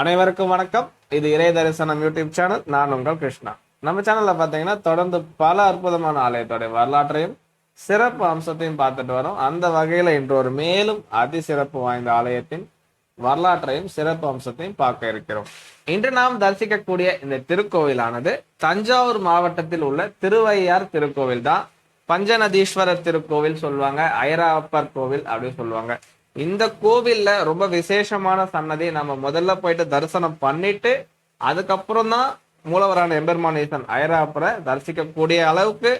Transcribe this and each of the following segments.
அனைவருக்கும் வணக்கம். இது இறை தரிசனம் யூடியூப் சேனல். நான் உங்கள் கிருஷ்ணா. நம்ம சேனல்ல பாத்தீங்கன்னா தொடர்ந்து பல அற்புதமான ஆலயத்தோட வரலாற்றையும் சிறப்பு அம்சத்தையும் பார்த்துட்டு வரோம். அந்த வகையில இன்று ஒரு மேலும் அதி சிறப்பு வாய்ந்த ஆலயத்தின் வரலாற்றையும் சிறப்பு அம்சத்தையும் பார்க்க இருக்கிறோம். இன்று நாம் தரிசிக்கக்கூடிய இந்த திருக்கோவிலானது தஞ்சாவூர் மாவட்டத்தில் உள்ள திருவையார் திருக்கோவில் தான் பஞ்சநதீஸ்வரர் திருக்கோவில் சொல்லுவாங்க ஐராப்பர் கோவில் அப்படின்னு சொல்லுவாங்க. இந்த கோவில்ல ரொம்ப விசேஷமான சன்னதி. நம்ம முதல்ல போயிட்டு தரிசனம் பண்ணிட்டு அதுக்கப்புறம் தான் மூலவரான எம்பெருமானேசன் ஐராப்பரை தரிசிக்கக்கூடிய அளவுக்கு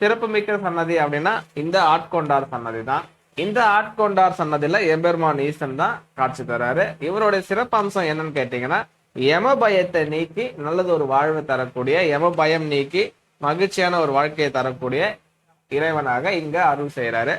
சிறப்புமிக்க சன்னதி அப்படின்னா இந்த ஆட்கொண்டார் சன்னதி தான். இந்த ஆட்கொண்டார் சன்னதியில எம்பெருமான் ஈசன் தான் காட்சி தராரு. இவருடைய சிறப்பு அம்சம் என்னன்னு கேட்டீங்கன்னா யம பயத்தை நீக்கி நல்லது ஒரு வாழ்வு தரக்கூடிய யம பயம் நீக்கி மகிழ்ச்சியான ஒரு வாழ்க்கையை தரக்கூடிய இறைவனாக இங்க அருள் செய்யறாரு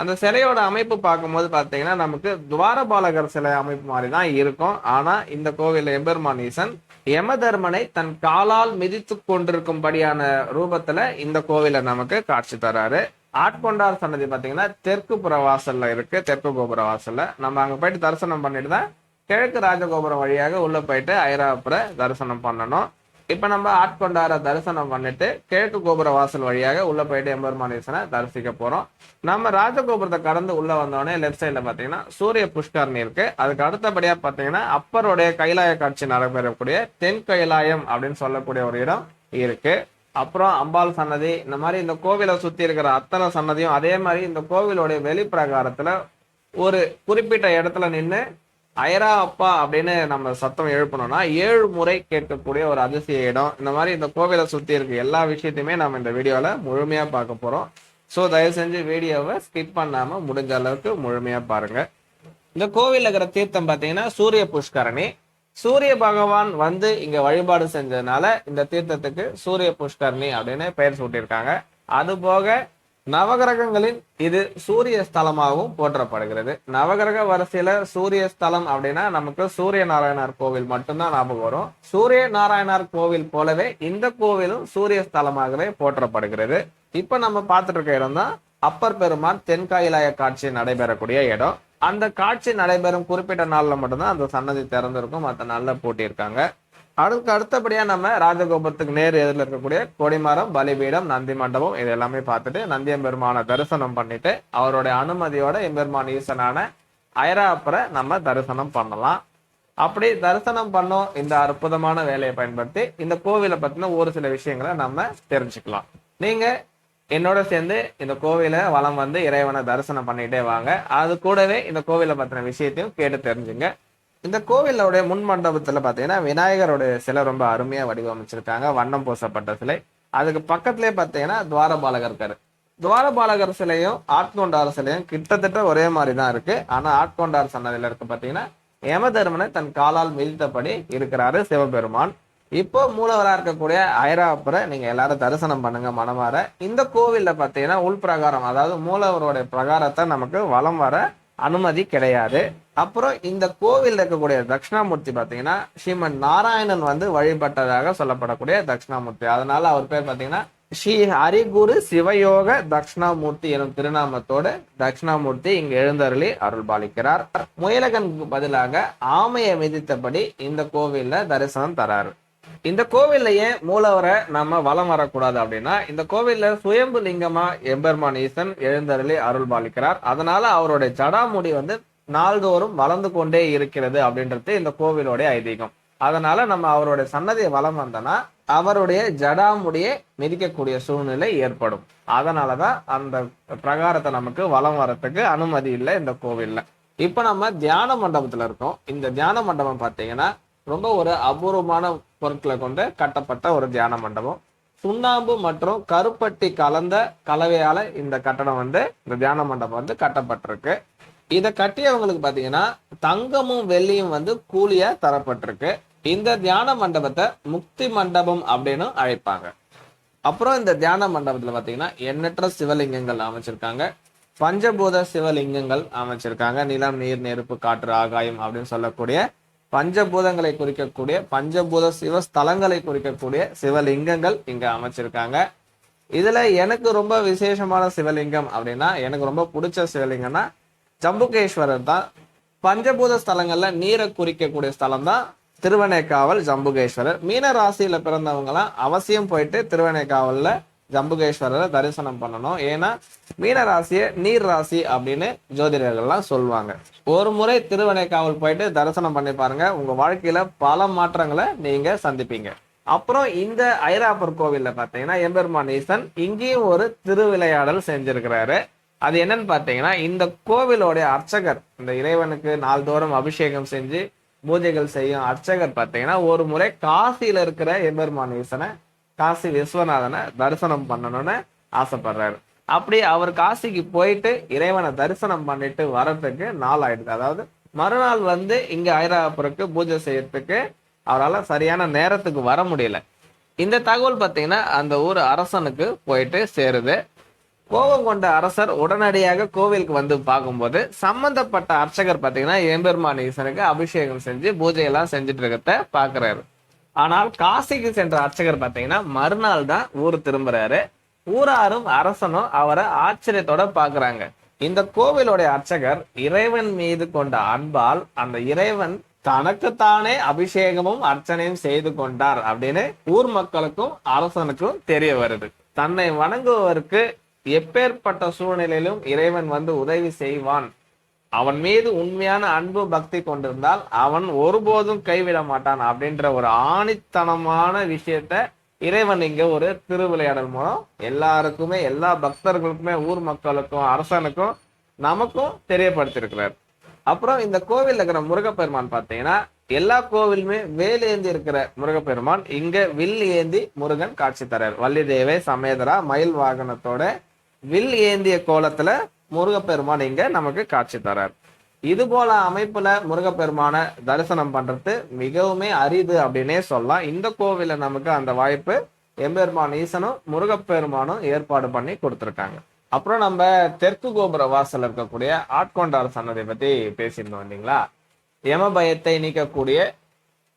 அந்த சிலையோட அமைப்பு பார்க்கும்போது பார்த்தீங்கன்னா நமக்கு துவாரபாலகர் சிலை அமைப்பு மாதிரி தான் இருக்கும். ஆனால் இந்த கோவில் எம்பெருமான் ஈசன் யமதர்மனை தன் காலால் மிதித்து கொண்டிருக்கும்படியான ரூபத்தில் இந்த கோவிலை நமக்கு காட்சி தராரு. ஆட்கொண்டார் சன்னதி பார்த்தீங்கன்னா தெற்கு புற வாசல்ல இருக்கு. தெற்கு கோபுர வாசல்ல. நம்ம அங்கே போயிட்டு தரிசனம் பண்ணிட்டு தான் கிழக்கு ராஜகோபுரம் வழியாக உள்ள போயிட்டு ஐராபுர தரிசனம் பண்ணணும். இப்போ நம்ம ஆட்கொண்டார தரிசனம் பண்ணிட்டு கிழக்கு கோபுர வாசல் வழியாக உள்ளே போயிட்டு எம்பெருமானேசனை தரிசிக்க போகிறோம் நம்ம ராஜகோபுரத்தை கடந்து உள்ளே வந்தோடனே லெஃப்ட் சைடில் பார்த்தீங்கன்னா சூரிய புஷ்கரணி இருக்குது அதுக்கு அடுத்தபடியாக பார்த்தீங்கன்னா அப்பருடைய கைலாய காட்சி நடைபெறக்கூடிய தென் கைலாயம் அப்படின்னு சொல்லக்கூடிய ஒரு இடம் இருக்குது அப்புறம் அம்பாள் சன்னதி இந்த மாதிரி இந்த கோவிலை சுற்றி இருக்கிற அத்தனை சன்னதியும் அதே மாதிரி இந்த கோவிலுடைய வெளிப்பிரகாரத்தில் ஒரு குறிப்பிட்ட இடத்துல நின்று ஐரா அப்பா அப்படின்னு நம்ம சத்தம் எழுப்பணும்னா ஏழு முறை கேட்கக்கூடிய ஒரு அதிசய இடம். இந்த மாதிரி இந்த கோவிலை சுத்தி இருக்க எல்லா விஷயத்தையுமே நம்ம இந்த வீடியோல முழுமையா பார்க்க போறோம். ஸோ தயவு செஞ்சு வீடியோவை ஸ்கிப் பண்ணாம முடிஞ்ச அளவுக்கு முழுமையா பாருங்க. இந்த கோவிலில் இருக்கிற தீர்த்தம் பார்த்தீங்கன்னா சூரிய புஷ்கரணி. சூரிய பகவான் வந்து இங்க வழிபாடு செஞ்சதுனால இந்த தீர்த்தத்துக்கு சூரிய புஷ்கரணி அப்படின்னு பெயர் சூட்டியிருக்காங்க. அது போக நவகிரகங்களின் இது சூரிய ஸ்தலமாகவும் போற்றப்படுகிறது. நவகிரக வரிசையில சூரிய ஸ்தலம் அப்படின்னா நமக்கு சூரிய நாராயணார் கோவில் மட்டும்தான் ஞாபகம் வரும். சூரிய நாராயணார் கோவில் போலவே இந்த கோவிலும் சூரிய ஸ்தலமாகவே போற்றப்படுகிறது. இப்ப நம்ம பார்த்துட்டு இருக்க இடம் தான் அப்பர் பெருமான் தென்காயிலாய காட்சி நடைபெறக்கூடிய இடம். அந்த காட்சி நடைபெறும் குறிப்பிட்ட நாள்ல மட்டும்தான் அந்த சன்னதி திறந்திருக்கும். மற்ற நாள்ல பூட்டியிருக்காங்க. அதுக்கு அடுத்தபடியாக நம்ம ராஜகோபுரத்துக்கு நேர் எதிரில் இருக்கக்கூடிய கொடிமரம் பலிபீடம் நந்தி மண்டபம் இது எல்லாமே பார்த்துட்டு நந்தியம்பெருமானை தரிசனம் பண்ணிட்டு அவருடைய அனுமதியோட எம்பெருமான் ஈசனான ஐராப்பரை நம்ம தரிசனம் பண்ணலாம். அப்படி தரிசனம் பண்ணோம். இந்த அற்புதமான வேலையை பயன்படுத்தி இந்த கோவிலை பற்றின ஒரு சில விஷயங்களை நம்ம தெரிஞ்சுக்கலாம். நீங்க என்னோட சேர்ந்து இந்த கோவிலை வளம் வந்து இறைவனை தரிசனம் பண்ணிட்டே வாங்க. அது கூடவே இந்த கோவிலை பற்றின விஷயத்தையும் கேட்டு தெரிஞ்சுங்க. இந்த கோவிலோடைய முன் மண்டபத்துல பாத்தீங்கன்னா விநாயகருடைய சிலை ரொம்ப அருமையா வடிவமைச்சிருக்காங்க. வண்ணம் பூசப்பட்ட சிலை. அதுக்கு பக்கத்துலயே பாத்தீங்கன்னா துவாரபாலகர் இருக்காரு துவாரபாலகர் சிலையும் ஆட்கொண்டார் சிலையும் கிட்டத்தட்ட ஒரே மாதிரி தான் இருக்கு. ஆனா ஆட்கொண்டார் சன்னதியில இருக்கு பாத்தீங்கன்னா யமதர்மனை தன் காலால் மிதித்தபடி இருக்கிறாரு சிவபெருமான். இப்போ மூலவரா இருக்கக்கூடிய ஐராப்பரை நீங்க எல்லாரும் தரிசனம் பண்ணுங்க மனமாற. இந்த கோவில்ல பாத்தீங்கன்னா உள் பிரகாரம் அதாவது மூலவருடைய பிரகாரத்தை நமக்கு வலம் வர அனுமதி கிடையாது. அப்புறம் இந்த கோவில் இருக்கக்கூடிய தட்சிணாமூர்த்தி பாத்தீங்கன்னா ஸ்ரீமன் நாராயணன் வந்து வழிபட்டதாக சொல்லப்படக்கூடிய தட்சிணாமூர்த்தி. அதனால அவர் பேர் பாத்தீங்கன்னா ஸ்ரீ ஹரிகுரு சிவயோக தட்சிணாமூர்த்தி எனும் திருநாமத்தோடு தட்சிணாமூர்த்தி இங்கு எழுந்தருளி அருள் பாலிக்கிறார் முயலகனுக்கு பதிலாக ஆமையை மிதித்தபடி இந்த கோவில்ல தரிசனம் தராரு. இந்த கோவில்லையே மூலவரை நம்ம வலம் வரக்கூடாது அப்படின்னா இந்த கோவில்ல சுயம்பு லிங்கமா எம்பெருமான் ஈசன் எழுந்தருளி அருள் பாலிக்கிறார் அதனால அவருடைய ஜடாமுடி வந்து நாள்தோறும் வளர்ந்து கொண்டே இருக்கிறது அப்படின்றது இந்த கோவிலோடைய ஐதீகம். அதனால நம்ம அவருடைய சன்னதியை வலம் வந்தோம்னா அவருடைய ஜடாமுடியை மிதிக்கக்கூடிய சூழ்நிலை ஏற்படும். அதனாலதான் அந்த பிரகாரத்தை நமக்கு வலம் வரத்துக்கு அனுமதி இல்லை இந்த கோவில்ல. இப்ப நம்ம தியான மண்டபத்துல இருக்கோம். இந்த தியான மண்டபம் பாத்தீங்கன்னா ரொம்ப ஒரு அபூர்வமான பொருட்களை கொண்டு கட்டப்பட்ட ஒரு தியான மண்டபம். சுண்ணாம்பு மற்றும் கருப்பட்டி கலந்த கலவையால இந்த கட்டடம் வந்து இந்த தியான மண்டபம் வந்து கட்டப்பட்டிருக்கு. இதை கட்டியவங்களுக்கு பாத்தீங்கன்னா தங்கமும் வெள்ளியும் வந்து கூலியா தரப்பட்டிருக்கு. இந்த தியான மண்டபத்தை முக்தி மண்டபம் அப்படின்னு அழைப்பாங்க. அப்புறம் இந்த தியான மண்டபத்துல பாத்தீங்கன்னா எண்ணற்ற சிவலிங்கங்கள் அமைச்சிருக்காங்க. பஞ்சபூத சிவலிங்கங்கள் அமைச்சிருக்காங்க. நிலம் நீர் நெருப்பு காற்று ஆகாயம் அப்படின்னு சொல்லக்கூடிய பஞ்சபூதங்களை குறிக்கக்கூடிய பஞ்சபூத சிவஸ்தலங்களை குறிக்கக்கூடிய சிவலிங்கங்கள் இங்க அமைச்சிருக்காங்க. இதுல எனக்கு ரொம்ப விசேஷமான சிவலிங்கம் அப்படின்னா எனக்கு ரொம்ப பிடிச்ச சிவலிங்கம்னா ஜம்புகேஸ்வரர் தான். பஞ்சபூத ஸ்தலங்கள்ல நீரை குறிக்கக்கூடிய ஸ்தலம் தான் திருவனைக்காவல் ஜம்புகேஸ்வரர். மீன ராசியில பிறந்தவங்கலாம் அவசியம் போயிட்டு திருவனைக்காவல்ல ஜம்புகேஸ்வரரை தரிசனம் பண்ணணும். ஏன்னா மீன ராசியை நீர் ராசி அப்படின்னு ஜோதிடர்கள்லாம் சொல்லுவாங்க. ஒரு முறை திருவனைக்காவல் போயிட்டு தரிசனம் பண்ணி பாருங்க. உங்க வாழ்க்கையில பல மாற்றங்களை நீங்க சந்திப்பீங்க. அப்புறம் இந்த ஐராப்பர் கோவில்ல பாத்தீங்கன்னா எம்பெருமான் ஈசன் இங்கேயும் ஒரு திருவிளையாடல் செஞ்சிருக்கிறாரு. அது என்னன்னு பாத்தீங்கன்னா இந்த கோவிலோடைய அர்ச்சகர் இந்த இறைவனுக்கு நாள்தோறும் அபிஷேகம் செஞ்சு பூஜைகள் செய்யும் அர்ச்சகர் பார்த்தீங்கன்னா ஒரு முறை காசியில இருக்கிற எம்பெருமான் ஈசனை காசி விஸ்வநாதனை தரிசனம் பண்ணணும்னு ஆசைப்படுறாரு. அப்படி அவர் காசிக்கு போயிட்டு இறைவனை தரிசனம் பண்ணிட்டு வர்றதுக்கு நாள் ஆயிடுது. அதாவது மறுநாள் வந்து இங்க ஐராபுரக்கு பூஜை செய்யறதுக்கு அவரால் சரியான நேரத்துக்கு வர முடியல. இந்த தகவல் பார்த்தீங்கன்னா அந்த ஊர் அரசனுக்கு போயிட்டு சேருது. கோபம் கொண்ட அரசர் உடனடியாக கோவிலுக்கு வந்து பார்க்கும்போது சம்பந்தப்பட்ட அர்ச்சகர் பார்த்தீங்கன்னா எம்பெருமான் ஈசனுக்கு அபிஷேகம் செஞ்சு பூஜையெல்லாம் செஞ்சுட்டு இருக்கிறத பார்க்குறாரு. ஆனால் காசிக்கு சென்ற அர்ச்சகர் பார்த்தீங்கன்னா மறுநாள் தான் ஊர் திரும்புறாரு. ஊராரும் அரசனும் அவரை ஆச்சரியத்தோட பாக்குறாங்க இந்த கோவிலுடைய அர்ச்சகர் இறைவன் மீது கொண்ட அன்பால் அந்த இறைவன் தனக்குத்தானே அபிஷேகமும் அர்ச்சனையும் செய்து கொண்டார் அப்படின்னு ஊர் மக்களுக்கும் அரசனுக்கும் தெரிய வருது. தன்னை வணங்குவதற்கு எப்பேற்பட்ட சூழ்நிலையிலும் இறைவன் வந்து உதவி செய்வான். அவன் மீது உண்மையான அன்பு பக்தி கொண்டிருந்தால் அவன் ஒருபோதும் கைவிட மாட்டான் அப்படின்ற ஒரு ஆணித்தனமான விஷயத்த இறைவன் இங்க ஒரு திருவிளையாடல் மூலம் எல்லாருக்குமே எல்லா பக்தர்களுக்குமே ஊர் மக்களுக்கும் அரசனுக்கும் நமக்கும் தெரியப்படுத்தியிருக்கிறார். அப்புறம் இந்த கோவில் இருக்கிற முருகப்பெருமான் பார்த்தீங்கன்னா எல்லா கோவிலுமே வேல் ஏந்தி இருக்கிற முருகப்பெருமான் இங்க வில் ஏந்தி முருகன் காட்சி தரார். வள்ளி தேவை சமேதரா மயில் வாகனத்தோட வில் ஏந்திய கோலத்துல முருகப்பெருமான் இங்க நமக்கு காட்சி தரார். இது போல அமைப்புல முருகப்பெருமான தரிசனம் பண்றது மிகவுமே அரிது அப்படின்னே சொல்லலாம். இந்த கோவில நமக்கு அந்த வாய்ப்பு எம்பெருமான் ஈசனும் முருகப்பெருமானும் ஏற்பாடு பண்ணி கொடுத்துருக்காங்க. அப்புறம் நம்ம தெற்கு கோபுர வாசல் இருக்கக்கூடிய ஆட்கொண்டார் சன்னதி பத்தி பேசியிருந்தோம் இல்லைங்களா? யம பயத்தை நீக்கக்கூடிய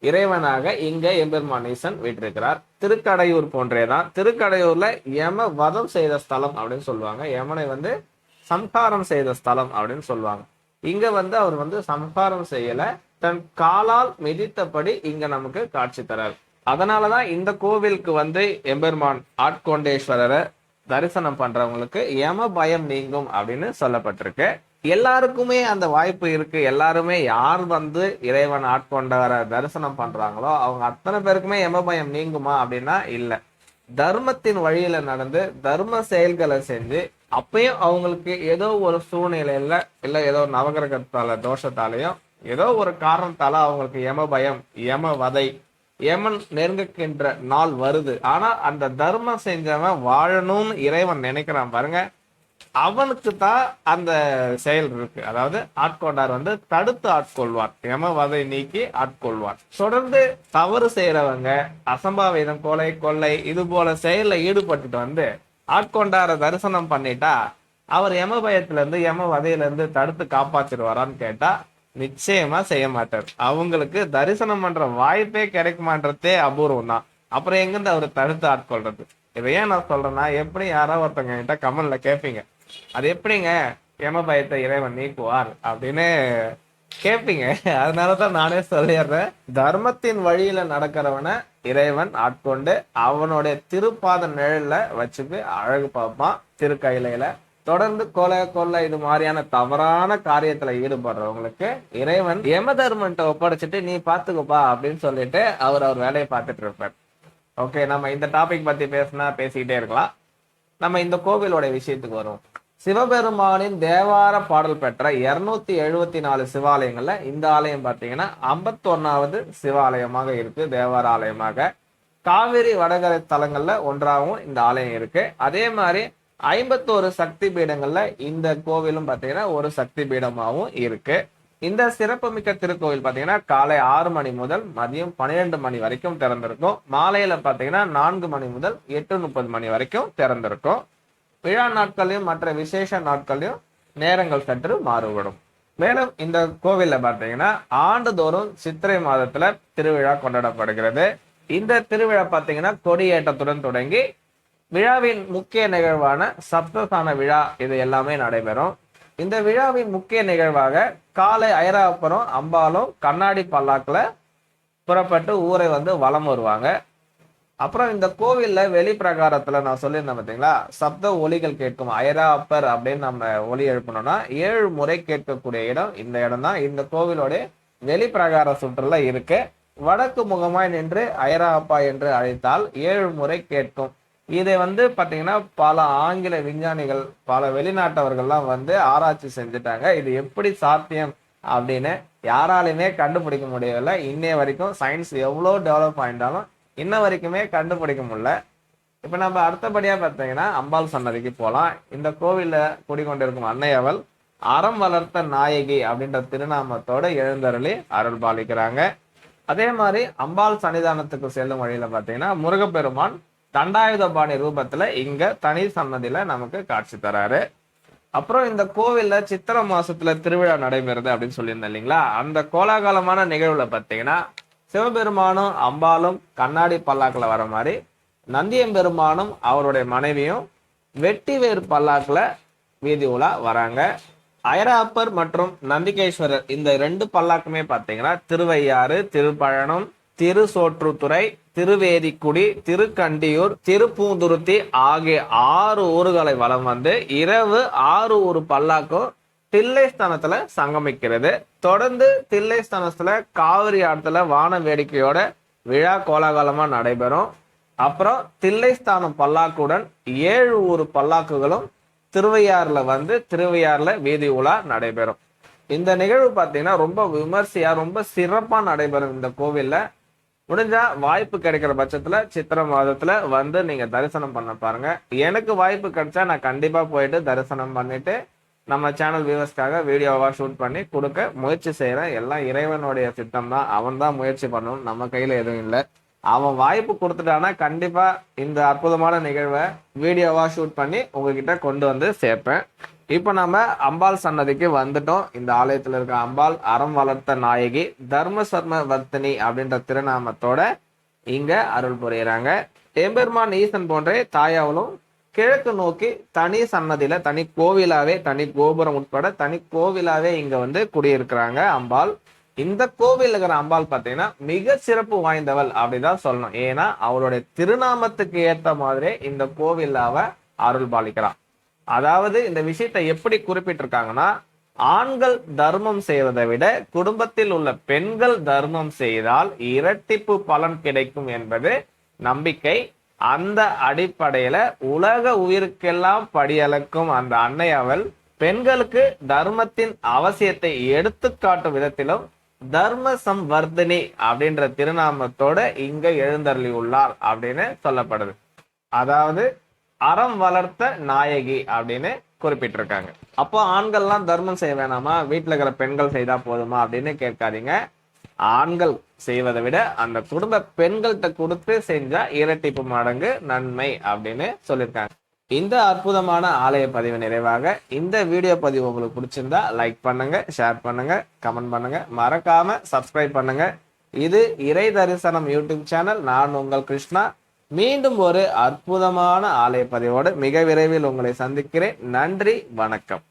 இறைவனாக இங்க எம்பெருமான் ஈசன் வீட்டிருக்கிறார். திருக்கடையூர் போன்றேதான். திருக்கடையூர்ல யம வதம் செய்த ஸ்தலம் அப்படின்னு சொல்லுவாங்க. யமனை வந்து சம்ஹாரம் செய்த ஸ்தலம் அப்படின்னு சொல்லுவாங்க. இங்க வந்து அவர் வந்து சம்ஹாரம் செய்யல. தன் காலால் மிதித்தபடி இங்க நமக்கு காட்சி தரார். அதனாலதான் இந்த கோவிலுக்கு வந்து எம்பெருமான் ஆட்கொண்டேஸ்வரரை தரிசனம் பண்றவங்களுக்கு யம பயம் நீங்கும் அப்படின்னு சொல்லப்பட்டிருக்கு. எல்லாருக்குமே அந்த வாய்ப்பு இருக்கு. எல்லாருமே யார் வந்து இறைவன் ஆட்கொண்டவரை தரிசனம் பண்றாங்களோ அவங்க அத்தனை பேருக்குமே யம பயம் நீங்குமா அப்படின்னா இல்ல. தர்மத்தின் வழியில நடந்து தர்ம செயல்களை செஞ்சு அப்பயும் அவங்களுக்கு ஏதோ ஒரு சூழ்நிலையில இல்ல ஏதோ நவகிரகத்தால தோஷத்தாலையும் ஏதோ ஒரு காரணத்தால அவங்களுக்கு யம பயம் யம வதை யமன் நெருங்குகின்ற நாள் வருது. ஆனா அந்த தர்மம் செஞ்சவன் வாழணும்னு இறைவன் நினைக்கிறான் பாருங்க. அவனுக்கு தான் அந்த செயல் இருக்கு. அதாவது ஆட்கொண்டார் வந்து தடுத்து ஆட்கொள்வார். யம வதை நீக்கி ஆட்கொள்வார். தொடர்ந்து தவறு செய்யறவங்க அசம்பாவிதம் கொலை கொள்ளை இது போல செயல்ல ஈடுபட்டுட்டு வந்து ஆட்கொண்டார தரிசனம் பண்ணிட்டா அவர் யம பயத்துல இருந்து யம வதையில இருந்து தடுத்து காப்பாத்திடுவாரான்னு கேட்டா நிச்சயமா செய்ய மாட்டார். அவங்களுக்கு தரிசனம் பண்ற வாய்ப்பே கிடைக்குமான்றதே அபூர்வம் தான் அப்புறம் எங்கிருந்து அவர் தடுத்து ஆட்கொள்றது? இதை ஏன் நான் சொல்றேன்னா எப்படி யாராவது ஒருத்தவங்க கிட்ட கமெண்ட்ல கேட்பீங்க அது எப்படிங்க யம பயத்தை இறைவன் நீக்குவார் அப்படின்னு கேட்பீங்க அதனாலதான் நானே சொல்லிடுறேன். தர்மத்தின் வழியில நடக்கிறவனை இறைவன் ஆட்கொண்டு அவனுடைய திருப்பாத நிழல்ல வச்சுட்டு அழகு பார்ப்பான். திருக்கையிலையில தொடர்ந்து கொலை கொள்ளை இது மாதிரியான தவறான காரியத்துல ஈடுபடுறவங்களுக்கு இறைவன் யம தர்மன்ட்ட ஒப்படைச்சிட்டு நீ பாத்துக்கோப்பா அப்படின்னு சொல்லிட்டு அவர் அவர் வேலையை பார்த்துட்டு இருப்பார். ஓகே நம்ம இந்த டாபிக் பத்தி பேசினா பேசிக்கிட்டே இருக்கலாம். நம்ம இந்த கோவிலோட விஷயத்துக்கு வருவோம். சிவபெருமானின் தேவார பாடல் பெற்ற இருநூத்தி எழுபத்தி நாலு சிவாலயங்கள்ல இந்த ஆலயம் பார்த்தீங்கன்னா ஐம்பத்தொன்னாவது சிவாலயமாக இருக்கு தேவார ஆலயமாக. காவிரி வடகரை தலங்கள்ல ஒன்றாகவும் இந்த ஆலயம் இருக்கு. அதே மாதிரி ஐம்பத்தோரு சக்தி பீடங்கள்ல இந்த கோவிலும் பார்த்தீங்கன்னா ஒரு சக்தி பீடமாகவும் இருக்கு. இந்த சிறப்புமிக்க திருக்கோவில் பார்த்தீங்கன்னா காலை ஆறு மணி முதல் மதியம் பன்னிரெண்டு மணி வரைக்கும் திறந்திருக்கும். மாலையில பார்த்தீங்கன்னா நான்கு மணி முதல் எட்டு முப்பது மணி வரைக்கும் திறந்திருக்கும். விழா நாட்களையும் மற்ற விசேஷ நாட்களையும் நேரங்கள் சற்று மாறுபடும். மேலும் இந்த கோவிலில் பார்த்தீங்கன்னா ஆண்டுதோறும் சித்திரை மாதத்துல திருவிழா கொண்டாடப்படுகிறது. இந்த திருவிழா பார்த்தீங்கன்னா கொடியேற்றத்துடன் தொடங்கி விழாவின் முக்கிய நிகழ்வான சப்தஸ்தான விழா இது எல்லாமே நடைபெறும். இந்த விழாவின் முக்கிய நிகழ்வாக காலை ஐராப்புறம் அம்பாலும் கண்ணாடி பல்லாக்கில் புறப்பட்டு ஊரை வந்து வலம் வருவாங்க. அப்புறம் இந்த கோவில்ல வெளி பிரகாரத்துல நான் சொல்லியிருந்தேன் பார்த்தீங்களா சப்த ஒலிகள் கேட்கும் ஐரா அப்பர் அப்படின்னு நம்ம ஒலி எழுப்பணும்னா ஏழு முறை கேட்கக்கூடிய இடம் இந்த இடம் தான் இந்த கோவிலோட வெளி பிரகார சுற்றுல இருக்கு. வடக்கு முகமாய் நின்று ஐரா அப்பா என்று அழைத்தால் ஏழு முறை கேட்கும். இதை வந்து பார்த்தீங்கன்னா பல ஆங்கில விஞ்ஞானிகள் பல வெளிநாட்டவர்கள்லாம் வந்து ஆராய்ச்சி செஞ்சுட்டாங்க. இது எப்படி சாத்தியம் அப்படின்னு யாராலையுமே கண்டுபிடிக்க முடியவில்லை. இன்னைய வரைக்கும் சயின்ஸ் எவ்வளோ டெவலப் ஆயிருந்தாலும் இன்ன வரைக்குமே கண்டுபிடிக்க முடியல. இப்போ நம்ம அடுத்தபடியாக பார்த்தீங்கன்னா அம்பாள் சன்னதிக்கு போகலாம் இந்த கோவிலில் குடிக்கொண்டிருக்கும் அன்னையவள் அறம் வளர்த்த நாயகி அப்படின்ற திருநாமத்தோட எழுந்தருளி அருள் பாலிக்கிறாங்க. அதே மாதிரி அம்பாள் சன்னிதானத்துக்கு செல்லும் வழியில் பார்த்தீங்கன்னா முருகப்பெருமான் தண்டாயுதபாணி ரூபத்தில் இங்கே தனி சன்னதியில் நமக்கு காட்சி தராரு. அப்புறம் இந்த கோவிலில் சித்திரை மாசத்துல திருவிழா நடைபெறுது அப்படின்னு சொல்லியிருந்தேன் இல்லைங்களா? அந்த கோலாகலமான நிகழ்வுல பார்த்தீங்கன்னா சிவபெருமானும் அம்பாலும் கண்ணாடி பல்லாக்கில் வர மாதிரி நந்தியம்பெருமானும் அவருடைய மனைவியும் வெட்டி வேறு பல்லாக்கில் வீதி உலா வராங்க. ஐராப்பர் மற்றும் நந்திகேஸ்வரர் இந்த ரெண்டு பல்லாக்குமே பார்த்தீங்கன்னா திருவையாறு திருப்பழனம் திருசோற்றுத்துறை திருவேதிக்குடி திருக்கண்டியூர் திருப்பூந்துருத்தி ஆகிய ஆறு ஊர்களை வளம் வந்து இரவு ஆறு ஊர் பல்லாக்கும் தில்லை ஸ்தானத்துல சங்கமிக்கிறது தொடர்ந்து தில்லை ஸ்தானத்துல காவிரி ஆத்துல வான வேடிக்கையோட விழா கோலாகலமா நடைபெறும். அப்புறம் தில்லை ஸ்தானம் பல்லாக்குடன் ஏழு ஊர் பல்லாக்குகளும் திருவையாறுல வந்து திருவையாறுல வீதி உலா நடைபெறும். இந்த நிகழ்வு பார்த்தீங்கன்னா ரொம்ப விமர்சையா ரொம்ப சிறப்பா நடைபெறும் இந்த கோவில்ல. முடிஞ்சா வாய்ப்பு கிடைக்கிற பட்சத்துல சித்திரை மாதத்துல வந்து நீங்க தரிசனம் பண்ண பாருங்க. எனக்கு வாய்ப்பு கிடைச்சா நான் கண்டிப்பா போயிட்டு தரிசனம் பண்ணிட்டு நம்ம சேனல் வியூவர்ஸ்க்காக வீடியோவாக ஷூட் பண்ணி கொடுக்க முயற்சி செய்கிறேன் எல்லாம் இறைவனுடைய திட்டம் தான் அவன் தான் முயற்சி பண்ணணும் நம்ம கையில் எதுவும் இல்லை. அவன் வாய்ப்பு கொடுத்துட்டானா கண்டிப்பாக இந்த அற்புதமான நிகழ்வை வீடியோவாக ஷூட் பண்ணி உங்ககிட்ட கொண்டு வந்து சேர்ப்பேன். இப்போ நம்ம அம்பாள் சன்னதிக்கு வந்துட்டோம். இந்த ஆலயத்தில் இருக்க அம்பாள் அறம் வளர்த்த நாயகி தர்ம சர்ம வர்த்தினி அப்படின்ற திருநாமத்தோட இங்கே அருள் புரியிறாங்க. எம்பெருமான் ஈசன் போன்றே தாயாவலும் கிழக்கு நோக்கி தனி சன்னதியில தனி கோவிலாவே தனி கோபுரம் உட்பட தனி கோவிலாவே இங்க வந்து குடியிருக்கிறாங்க அம்பாள். இந்த கோவில் இருக்கிற அம்பாள் பார்த்தீங்கன்னா மிக சிறப்பு வாய்ந்தவள் அப்படிதான் சொல்லணும். ஏன்னா அவளுடைய திருநாமத்துக்கு ஏத்த மாதிரி இந்த கோவில் அவ அருள் பாலிக்கிறான். அதாவது இந்த விஷயத்தை எப்படி குறிப்பிட்டிருக்காங்கன்னா ஆண்கள் தர்மம் செய்வதை விட குடும்பத்தில் உள்ள பெண்கள் தர்மம் செய்தால் இரட்டிப்பு பலன் கிடைக்கும் என்பது நம்பிக்கை. அந்த அடிப்படையில உலக உயிருக்கெல்லாம் படியளக்கும் அந்த அன்னை அவள் பெண்களுக்கு தர்மத்தின் அவசியத்தை எடுத்துக்காட்டும் விதத்திலும் தர்ம சம்வர்தினி அப்படின்ற திருநாமத்தோட இங்க எழுந்தருளி உள்ளார் அப்படின்னு சொல்லப்படுது. அதாவது அறம் வளர்த்த நாயகி அப்படின்னு குறிப்பிட்டிருக்காங்க. அப்போ ஆண்கள்லாம் தர்மம் செய்ய வேணாமா? வீட்டுல இருக்கிற பெண்கள் செய்தா போதுமா அப்படின்னு கேட்காதீங்க. ஆண்கள் செய்வதை விட அந்த குடும்ப பெண்கள்கிட்ட கொடுத்து செஞ்சா இரட்டிப்பு மடங்கு நன்மை அப்படின்னு சொல்லியிருக்காங்க. இந்த அற்புதமான ஆலய பதிவு நிறைவாக இந்த வீடியோ பதிவு உங்களுக்கு பிடிச்சிருந்தா லைக் பண்ணுங்க ஷேர் பண்ணுங்க கமெண்ட் பண்ணுங்க. மறக்காம சப்ஸ்கிரைப் பண்ணுங்க. இது இறை தரிசனம் யூடியூப் சேனல் நான் உங்கள் கிருஷ்ணா. மீண்டும் ஒரு அற்புதமான ஆலய பதிவோடு மிக விரைவில் உங்களை சந்திக்கிறேன். நன்றி வணக்கம்.